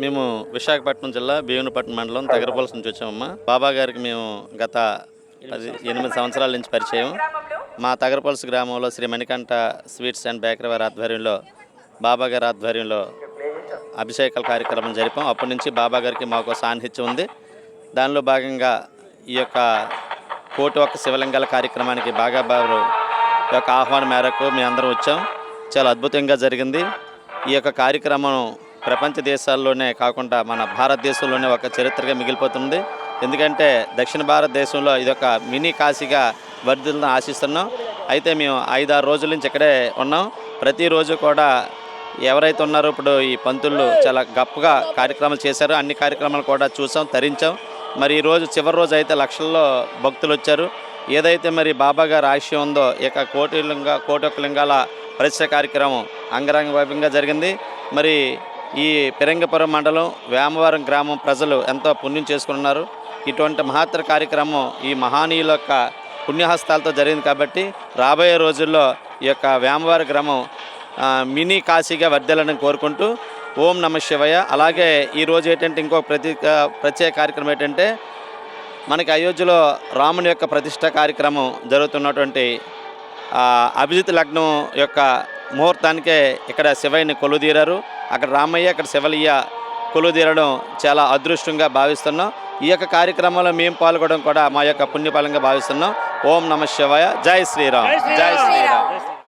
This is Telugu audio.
మేము విశాఖపట్నం జిల్లా భీమునిపట్నం మండలం తగరపల్స్ నుంచి వచ్చామమ్మా. బాబా గారికి మేము గత పది ఎనిమిది సంవత్సరాల నుంచి పరిచయం. మా తగరపల్స్ గ్రామంలో Shri Manikanta sweets and bakery వారి ఆధ్వర్యంలో బాబా గారి ఆధ్వర్యంలో అభిషేకాల కార్యక్రమం జరిపాం. అప్పటి నుంచి బాబా గారికి మాకు సాన్నిహిత్యం ఉంది. దానిలో భాగంగా ఈ యొక్క కోటి ఒక్క శివలింగాల కార్యక్రమానికి బాగా బాబు యొక్క ఆహ్వానం మేరకు మేము అందరం వచ్చాం. చాలా అద్భుతంగా జరిగింది. ఈ యొక్క కార్యక్రమం ప్రపంచ దేశాల్లోనే కాకుండా మన భారతదేశంలోనే ఒక చరిత్రగా మిగిలిపోతుంది ఎందుకంటే దక్షిణ భారతదేశంలో ఇది ఒక మినీ కాశీగా వర్ధిల్ని ఆశిస్తున్నాం. అయితే మేము ఐదారు రోజుల నుంచి ఇక్కడే ఉన్నాం. ప్రతిరోజు కూడా ఎవరైతే ఉన్నారో ఇప్పుడు ఈ పంతులు చాలా గొప్పగా కార్యక్రమాలు చేశారో. అన్ని కార్యక్రమాలు కూడా చూసాం తరించాం. మరి ఈ రోజు చివరి రోజు అయితే లక్షల్లో భక్తులు వచ్చారు. ఏదైతే మరి బాబా గారు ఆశయం ఉందో ఇక కోటి లింగ కోటి ఒక్క లింగాల పరిచయ కార్యక్రమం అంగరంగ వైభవంగా జరిగింది. మరి ఈ పెరంగపురం మండలం వేమవరం గ్రామం ప్రజలు ఎంతో పుణ్యం చేసుకున్నారు. ఇటువంటి మహత్తర కార్యక్రమం ఈ మహానీయుల యొక్క పుణ్యహస్తాలతో జరిగింది కాబట్టి రాబోయే రోజుల్లో ఈ యొక్క వేమవారి గ్రామం మినీ కాశీగా వర్ధిల్లని కోరుకుంటూ ఓం నమ శివయ. అలాగే ఈరోజు ఏంటంటే ఇంకో ప్రతి ప్రత్యేక కార్యక్రమం ఏంటంటే మనకి అయోధ్యలో రాముని యొక్క ప్రతిష్ట కార్యక్రమం జరుగుతున్నటువంటి అభిజిత్ లగ్నం యొక్క ముహూర్తానికే ఇక్కడ శివయ్యని కొలుదీరారు అక్కడ రామయ్య అక్కడ శివలయ్య కొలుదీరడం చాలా అదృష్టంగా భావిస్తున్నాం. ఈ యొక్క కార్యక్రమంలో మేము పాల్గొనడం కూడా మా యొక్క పుణ్యఫలంగా భావిస్తున్నాం. ఓం నమ శివాయ. జై శ్రీరామ్. జై శ్రీరామ్.